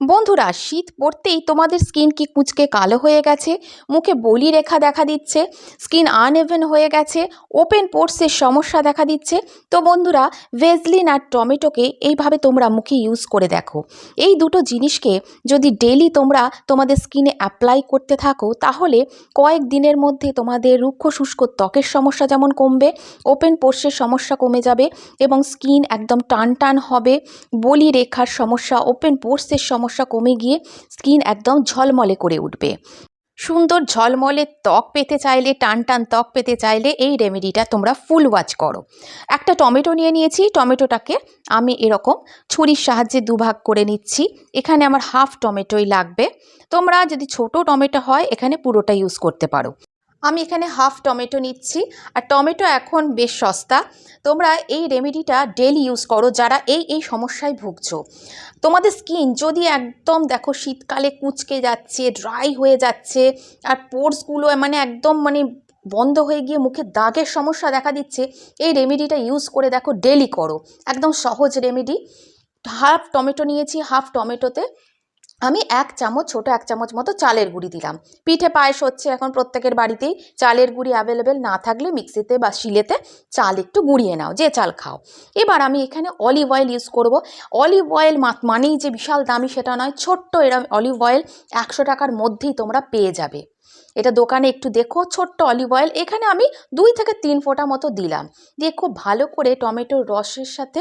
বন্ধুরা, শীত পড়তেই তোমাদের স্কিন কি কুঁচকে কালো হয়ে গেছে? মুখে বলি রেখা দেখা দিচ্ছে স্কিন আনএভেন হয়ে গেছে ওপেন পোর্সের সমস্যা দেখা দিচ্ছে। তো বন্ধুরা ভেজলিন আর টমেটোকে এইভাবে তোমরা মুখে ইউজ করে দেখো। এই দুটো জিনিসকে যদি ডেলি তোমরা তোমাদের স্কিনে অ্যাপ্লাই করতে থাকো, তাহলে কয়েক দিনের মধ্যে তোমাদের রুক্ষ শুষ্ক ত্বকের সমস্যা যেমন কমবে ওপেন পোর্সের সমস্যা কমে যাবে এবং স্কিন একদম টান টান হবে। বলি রেখার সমস্যা ওপেন পোর্সের সমস্যা কমে গিয়ে স্কিন একদম ঝলমলে করে উঠবে। সুন্দর ঝলমলে ত্বক পেতে চাইলে, টান টান ত্বক পেতে চাইলে এই রেমেডিটা তোমরা ফুল ওয়াচ করো। একটা টমেটো নিয়ে নিয়েছি, টমেটোটাকে আমি এরকম ছুরির সাহায্যে দুভাগ করে নিচ্ছি। এখানে আমার হাফ টমেটোই লাগবে। তোমরা যদি ছোট টমেটো হয়, এখানে পুরোটা ইউজ করতে পারো। আমি এখানে হাফ টমেটো নিচ্ছি, আর টমেটো এখন বেশ সস্তা। তোমরা এই রেমেডিটা ডেলি ইউজ করো যারা এই এই সমস্যায় ভুগছো। তোমাদের স্কিন যদি একদম দেখো শীতকালে কুচকে যাচ্ছে, ড্রাই হয়ে যাচ্ছে, আর পোর্সগুলো মানে একদম মানে বন্ধ হয়ে গিয়ে মুখে দাগের সমস্যা দেখা দিচ্ছে, এই রেমেডিটা ইউজ করে দেখো ডেলি করো। একদম সহজ রেমেডি। হাফ টমেটো নিয়েছি, হাফ টমেটোতে। আমি এক চামচ, ছোট এক চামচ মতো চালের গুঁড়ি দিলাম। পিঠে পায়েস হচ্ছে এখন প্রত্যেকের বাড়িতেই। চালের গুঁড়ি অ্যাভেলেবেল না থাকলে মিক্সিতে বা শিলেতে চাল একটু গুঁড়িয়ে নাও, যে চাল খাও। এবার আমি এখানে অলিভ অয়েল ইউজ করব। অলিভ অয়েল মানেই যে বিশাল দামি সেটা নয়, ছোট্ট এরম অলিভ অয়েল একশো টাকার মধ্যেই তোমরা পেয়ে যাবে। এটা দোকানে একটু দেখো, ছোট্ট অলিভ অয়েল এখানে আমি দুই থেকে তিন ফোঁটা মতো দিলাম। দিয়ে খুব ভালো করে টমেটোর রসের সাথে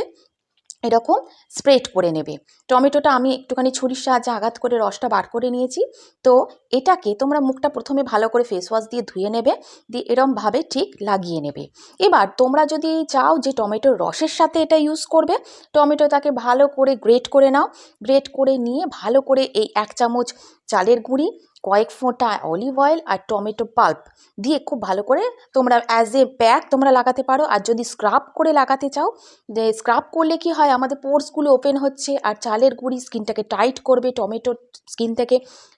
এরকম স্প্রেড করে নেবে। টমেটোটা আমি একটুখানি ছুরির সাহায্যে আঘাত করে রসটা বার করে নিয়েছি। তো এটাকে তোমরা মুখটা প্রথমে ভালো করে ফেস ওয়াশ দিয়ে ধুয়ে নেবে, দিয়ে এরমভাবে ঠিক লাগিয়ে নেবে। এবার তোমরা যদি চাও যে টমেটোর রসের সাথে এটা ইউজ করবে, টমেটোটাকে ভালো করে গ্রেট করে নাও। গ্রেট করে নিয়ে ভালো করে এই এক চামচ চালের গুঁড়ি কয়েক ফোঁটা অলিভ অয়েল আর টমেটো পাল্প দিয়ে খুব ভালো করে তোমরা অ্যাজ এ প্যাক তোমরা লাগাতে পারো। আর যদি স্ক্রাব করে লাগাতে চাও, যে স্ক্রাব করলে কি হয়, আমাদের পোর্সগুলো ওপেন হচ্ছে আর চালের গুঁড়ি স্কিনটাকে টাইট করবে টমেটো স্কিন থেকে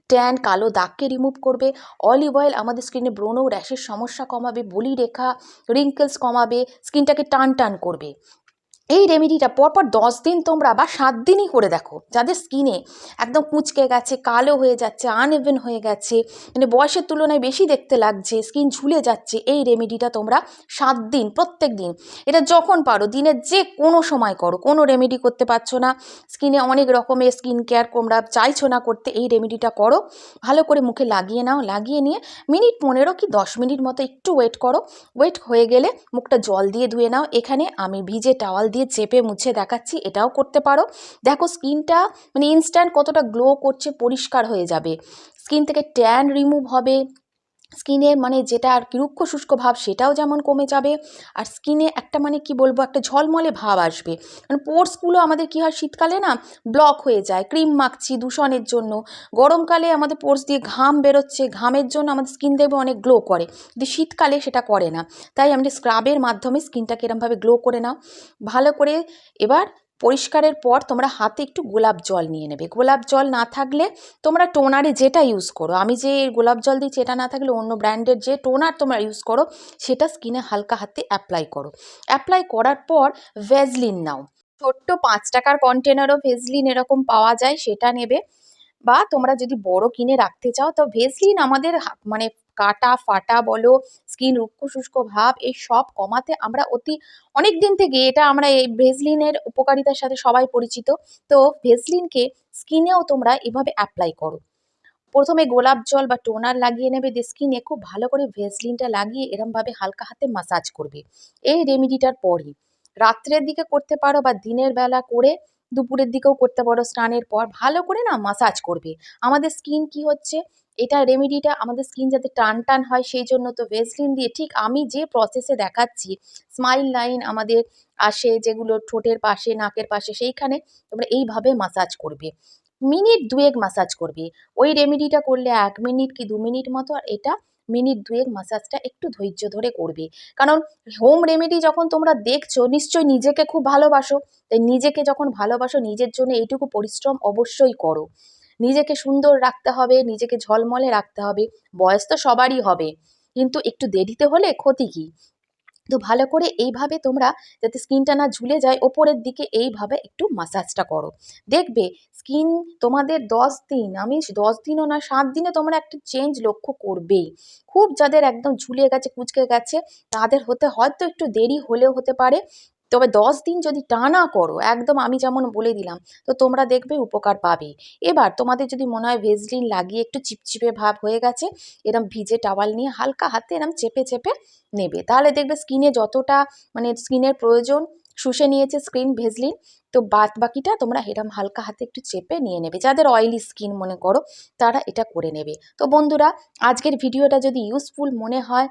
ট্যান কালো দাগকে রিমুভ করবে। অলিভ অয়েল আমাদের স্কিনে ব্রণ র্যাশের সমস্যা কমাবে বলি রেখা রিঙ্কেলস কমাবে স্কিনটাকে টান টান করবে। এই রেমেডিটা পরপর দশ দিন তোমরা বা সাত দিনই করে দেখো। যাদের স্কিনে একদম কুঁচকে গেছে, কালো হয়ে যাচ্ছে আনএভেন হয়ে গেছে মানে বয়সের তুলনায় বেশি দেখতে লাগছে স্কিন ঝুলে যাচ্ছে, এই রেমেডিটা তোমরা সাত দিন, প্রত্যেক দিন। এটা যখন পারো, দিনের যে কোনো সময় করো। কোনো রেমেডি করতে পারছ না স্কিনে অনেক রকমের স্কিন কেয়ার তোমরা চাইছো না করতে, এই রেমেডিটা করো। ভালো করে মুখে লাগিয়ে নাও, লাগিয়ে নিয়ে মিনিট পনেরো কি দশ মিনিট মতো একটু ওয়েট করো। ওয়েট হয়ে গেলে মুখটা জল দিয়ে ধুয়ে নাও। এখানে আমি ভিজে টাওয়াল দিয়ে চেপে মুছে দেখাচ্ছি, এটাও করতে পারো। দেখো স্কিনটা মানে ইনস্ট্যান্ট কতটা গ্লো করছে, পরিষ্কার হয়ে যাবে। স্কিন থেকে ট্যান রিমুভ হবে। স্কিনের মানে যেটা আর কি রুক্ষ শুষ্ক ভাব সেটাও যেমন কমে যাবে, আর স্কিনে একটা মানে কি বলব একটা ঝলমলে ভাব আসবে। মানে পোর্সগুলো আমাদের কি হয় শীতকালে না ব্লক হয়ে যায়, ক্রিম মাখছি দূষণের জন্য। গরমকালে আমাদের পোর্স দিয়ে ঘাম বেরোচ্ছে, ঘামের জন্য আমাদের স্কিন দেখবে অনেক গ্লো করে। কিন্তু শীতকালে সেটা করে না। তাই আমরা স্ক্রাবের মাধ্যমে স্কিনটাকে এরমভাবে গ্লো করে নাও। ভালো করে এবার পরিষ্কারের পর তোমরা হাতে একটু গোলাপ জল নিয়ে নেবে। গোলাপ জল না থাকলে তোমরা টোনারে যেটা ইউজ করো, আমি যে গোলাপ জল দিচ্ছি এটা না থাকলে অন্য ব্র্যান্ডের যে টোনার তোমরা ইউজ করো, সেটা স্কিনে হালকা হাতে অ্যাপ্লাই করো। অ্যাপ্লাই করার পর ভেজলিন নাও। ছোট্ট পাঁচ টাকার কন্টেনারও ভেজলিন এরকম পাওয়া যায়, সেটা নেবে। বা তোমরা যদি বড় কিনে রাখতে চাও, তো ভেজলিন আমাদের মানে কাটা, ফাটা বলো স্কিন রুক্ষ শুষ্ক ভাব, এই সব কমাতে আমরা অতি অনেক দিন থেকে এটা আমরা এই ভেজলিনের উপকারিতার সাথে সবাই পরিচিত। তো ভেজলিনকে স্কিনেও তোমরা এভাবে অ্যাপ্লাই করো। প্রথমে গোলাপ জল বা টোনার লাগিয়ে নেবে দিয়ে স্কিনে খুব ভালো করে ভেজলিনটা লাগিয়ে এরমভাবে হালকা হাতে মাসাজ করবে। এই রেমিডিটার পরই। রাত্রের দিকে করতে পারো বা দিনের বেলা করে দুপুরের দিকেও করতে পারো, স্নানের পর ভালো করে না মাসাজ করবে। আমাদের স্কিন কি হচ্ছে? এটা রেমেডিটা আমাদের স্কিন যাতে টান টান হয়, সেই জন্য তো ভেসলিন দিয়ে ঠিক আমি যে প্রসেসে দেখাচ্ছি স্মাইল লাইন আমাদের আসে যেগুলো ঠোঁটের পাশে, নাকের পাশে, সেইখানে তোমরা এইভাবে মাসাজ করবে। মিনিট দুয়েক মাসাজ করবে। ওই রেমেডিটা করলে এক মিনিট কি দু মিনিট মতো, আর এটা মিনিট দুয়েক মাসাজটা একটু ধৈর্য ধরে করবে। কারণ হোম রেমেডি যখন তোমরা দেখছ, নিশ্চয়ই নিজেকে খুব ভালোবাসো। তাই নিজেকে যখন ভালোবাসো, নিজের জন্য এইটুকু পরিশ্রম অবশ্যই করো। নিজেকে সুন্দর রাখতে হবে, নিজেকে ঝলমলে রাখতে হবে, বয়স তো সবারই হবে। কিন্তু একটু দেরিতে হলে ক্ষতি কী? তো ভালো করে এইভাবে তোমরা যাতে স্কিনটা না ঝুলে যায়, ওপরের দিকে এইভাবে একটু মাসাজটা করো। দেখবে স্কিন তোমাদের দশ দিন, আমি দশ দিনও না, সাত দিনে তোমরা একটা চেঞ্জ লক্ষ্য করবেই। খুব যাদের একদম ঝুলে গেছে, কুচকে গেছে, তাদের হতে হয়তো একটু দেরি হলেও হতে পারে। তবে দশ দিন যদি টানা করো, একদম আমি যেমন বলে দিলাম, তো তোমরা দেখবে উপকার পাবে। এবার তোমাদের যদি মনে হয় ভেজলিন লাগিয়ে একটু চিপচিপে ভাব হয়ে গেছে, এরম ভিজে টাওয়াল নিয়ে হালকা হাতে এরম চেপে চেপে নেবে। তাহলে দেখবে স্কিনে যতটা মানে স্কিনের প্রয়োজন, শুষে নিয়েছে স্ক্রিন ভেজলিন, তো বাদ বাকিটা তোমরা এরম হালকা হাতে একটু চেপে নিয়ে নেবে। যাদের অয়েলি স্কিন মনে করো, তারা এটা করে নেবে। তো বন্ধুরা, আজকের ভিডিওটা যদি ইউজফুল মনে হয়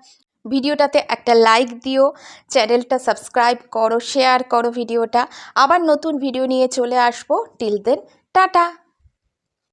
ভিডিওটাতে একটা লাইক দিও চ্যানেলটা সাবস্ক্রাইব করো শেয়ার করো ভিডিওটা। আবার নতুন ভিডিও নিয়ে চলে আসব। Till then tata!